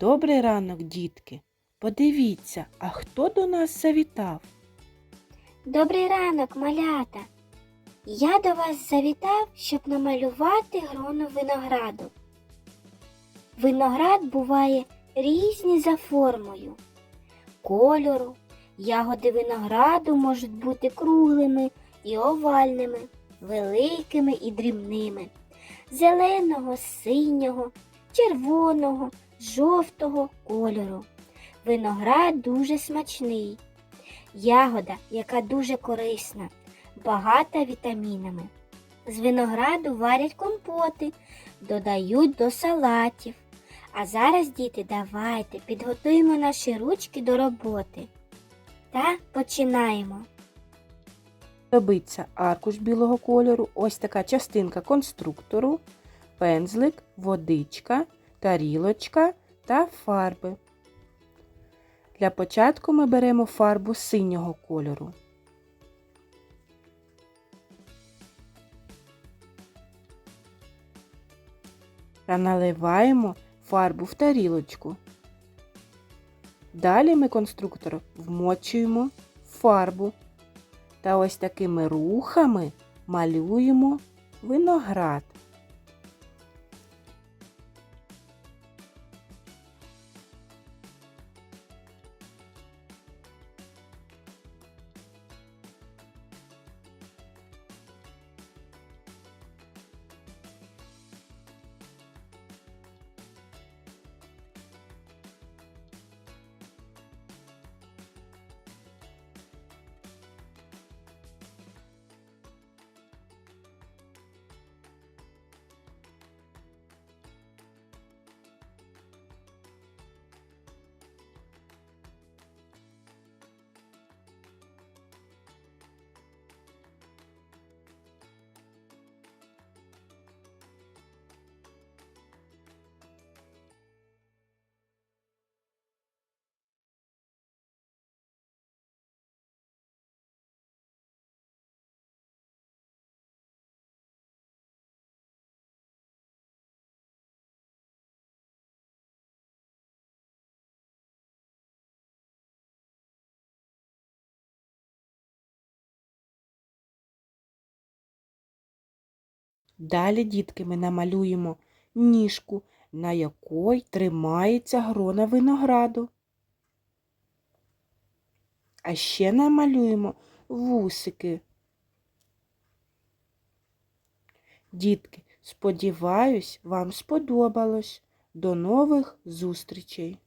Добрий ранок, дітки. Подивіться, а хто до нас завітав? Добрий ранок, малята. Я до вас завітав, щоб намалювати грону винограду. Виноград буває різні за формою, кольору. Ягоди винограду можуть бути круглими і овальними, великими і дрібними, зеленого, синього, червоного, жовтого кольору. Виноград дуже смачний. Ягода, яка дуже корисна, багата вітамінами. З винограду варять компоти, додають до салатів. А зараз, діти, давайте підготуємо наші ручки до роботи. Та починаємо. Добиться аркуш білого кольору, ось така частинка конструктору, пензлик, водичка, тарілочка та фарби. Для початку ми беремо фарбу синього кольору. Та наливаємо фарбу в тарілочку. Далі ми конструктор вмочуємо фарбу та ось такими рухами малюємо виноград. Далі, дітки, ми намалюємо ніжку, на якій тримається грона винограду. А ще намалюємо вусики. Дітки, сподіваюсь, вам сподобалось. До нових зустрічей!